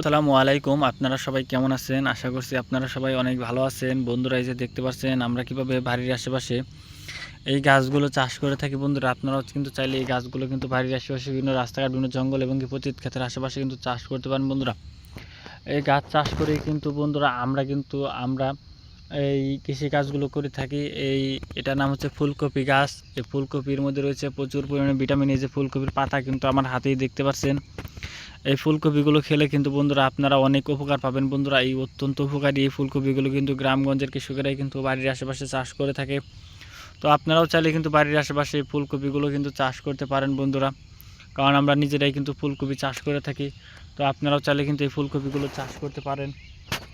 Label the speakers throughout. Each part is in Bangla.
Speaker 1: আসসালামু আলাইকুম। আপনারা সবাই কেমন আছেন? আশা করছি আপনারা সবাই অনেক ভালো আছেন। বন্ধুরা, এই যে দেখতে পাচ্ছেন, আমরা কীভাবে বাড়ির আশেপাশে এই গাছগুলো চাষ করে থাকি বন্ধুরা, আপনারাও কিন্তু চাইলে এই গাছগুলো কিন্তু বাড়ির আশেপাশে বিভিন্ন রাস্তাঘাট, বিভিন্ন জঙ্গল এবং পতিত ক্ষেতের আশেপাশে কিন্তু চাষ করতে পারেন বন্ধুরা। এই গাছ চাষ করে কিন্তু বন্ধুরা আমরা কিন্তু, আমরা এই কৃষি কাজগুলো করে থাকি। এই, এটার নাম হচ্ছে ফুলকপি গাছ। এই ফুলকপির মধ্যে রয়েছে প্রচুর পরিমাণে ভিটামিন, এই যে ফুলকপির পাতা কিন্তু আমার হাতেই দেখতে পাচ্ছেন। এই ফুলকপিগুলো খেলে কিন্তু বন্ধুরা আপনারা অনেক উপকার পাবেন। বন্ধুরা এই অত্যন্ত উপকারী এই ফুলকপিগুলো কিন্তু গ্রামগঞ্জের কৃষকেরাই কিন্তু বাড়ির আশেপাশে চাষ করে থাকে। তো আপনারাও চাইলে কিন্তু বাড়ির আশেপাশে এই ফুলকপিগুলো কিন্তু চাষ করতে পারেন বন্ধুরা। কারণ আমরা নিজেরাই কিন্তু ফুলকপি চাষ করে থাকি। তো আপনারাও চাইলে কিন্তু এই ফুলকপিগুলো চাষ করতে পারেন।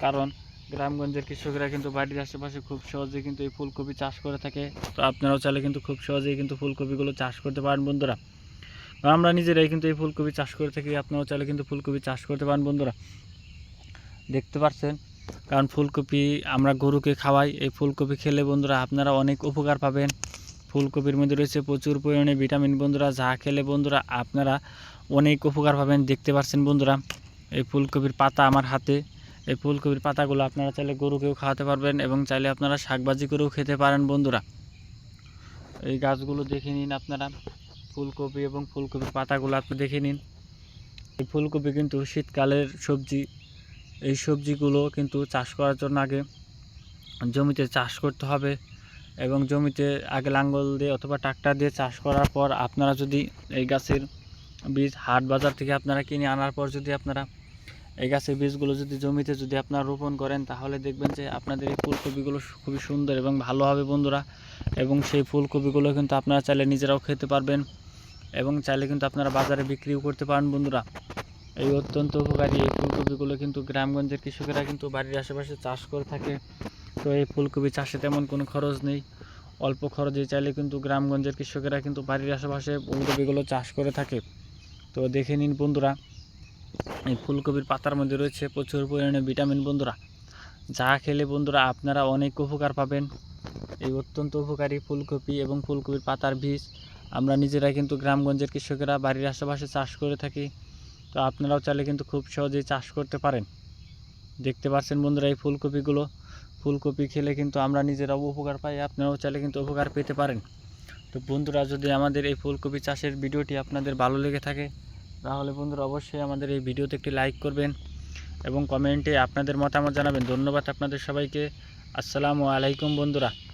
Speaker 1: কারণ গ্রামগঞ্জের কৃষকেরা কিন্তু বাড়ির আশেপাশে খুব সহজেই কিন্তু এই ফুলকপি চাষ করে থাকে। তো আপনারাও চাইলে কিন্তু খুব সহজেই কিন্তু ফুলকপিগুলো চাষ করতে পারেন বন্ধুরা। আমরা নিজেরাই কিন্তু এই ফুলকপি চাষ করে থাকি, আপনারাও চাইলে কিন্তু ফুলকপি চাষ করতে পারেন বন্ধুরা। দেখতে পাচ্ছেন? কারণ ফুলকপি আমরা গরুকে খাওয়াই, এই ফুলকপি খেলে বন্ধুরা আপনারা অনেক উপকার পাবেন। ফুলকপির মধ্যে রয়েছে প্রচুর পরিমাণে ভিটামিন বন্ধুরা, যা খেলে বন্ধুরা আপনারা অনেক উপকার পাবেন। দেখতে পাচ্ছেন বন্ধুরা, এই ফুলকপির পাতা আমার হাতে। এই ফুলকপির পাতাগুলো আপনারা চাইলে গরুকেও খাওয়াতে পারবেন এবং চাইলে আপনারা শাকভাজি করেও খেতে পারেন বন্ধুরা। এই গাছগুলো দেখে নিন আপনারা। ফুলকপি এবং ফুলকপির পাতাগুলো আপনি দেখে নিন। এই ফুলকপি কিন্তু শীতকালের সবজি। এই সবজিগুলো কিন্তু চাষ করার জন্য আগে জমিতে চাষ করতে হবে এবং জমিতে আগে লাঙ্গল দিয়ে অথবা ট্রাক্টর দিয়ে চাষ করার পর আপনারা যদি এই গাছের বীজ হাট বাজার থেকে আপনারা কিনে আনার পর যদি আপনারা এই গাছের বীজগুলো যদি জমিতে যদি আপনারা রোপণ করেন, তাহলে দেখবেন যে আপনাদের এই ফুলকপিগুলো খুবই সুন্দর এবং ভালো হবে বন্ধুরা। এবং সেই ফুলকপিগুলো কিন্তু আপনারা চাইলে নিজেরাও খেতে পারবেন। এবং চাইলে কিন্তু আপনারা বাজারে বিক্রিও করতে পারেন বন্ধুরা। এই অত্যন্ত উপকারী এই ফুলকপিগুলো কিন্তু গ্রামগঞ্জের কৃষকেরা কিন্তু বাড়ির আশেপাশে চাষ করে থাকে। তো এই ফুলকপি চাষে তেমন কোনো খরচ নেই। অল্প খরচে চাইলে কিন্তু গ্রামগঞ্জের কৃষকেরা কিন্তু বাড়ির আশেপাশে ফুলকপিগুলো চাষ করে থাকে। তো দেখে নিন বন্ধুরা, এই ফুলকপির পাতার মধ্যে রয়েছে প্রচুর পরিমাণে ভিটামিন বন্ধুরা। যা খেলে বন্ধুরা আপনারা অনেক উপকার পাবেন। এই অত্যন্ত উপকারী ফুলকপি এবং ফুলকপির পাতার বীজ। আমরা নিজেরা কিন্তু গ্রামগঞ্জের কৃষকেরা, বাড়ির আশেপাশে চাষ করে থাকি। তো আপনারাও চাইলে কিন্তু খুব সহজেই চাষ করতে পারেন। দেখতে পাচ্ছেন বন্ধুরা এই ফুলকপিগুলো। ফুলকপি খেলে কিন্তু আমরা নিজেরাও উপকার পাই, আপনারাও চাইলে কিন্তু উপকার পেতে পারেন। তো বন্ধুরা, যদি আমাদের এই ফুলকপি চাষের ভিডিওটি আপনাদের ভালো লেগে থাকে, তাহলে বন্ধুরা অবশ্যই আমাদের এই ভিডিওতে একটি লাইক করবেন এবং কমেন্টে আপনাদের মতামত জানাবেন। ধন্যবাদ আপনাদের সবাইকে। আসসালামু আলাইকুম বন্ধুরা।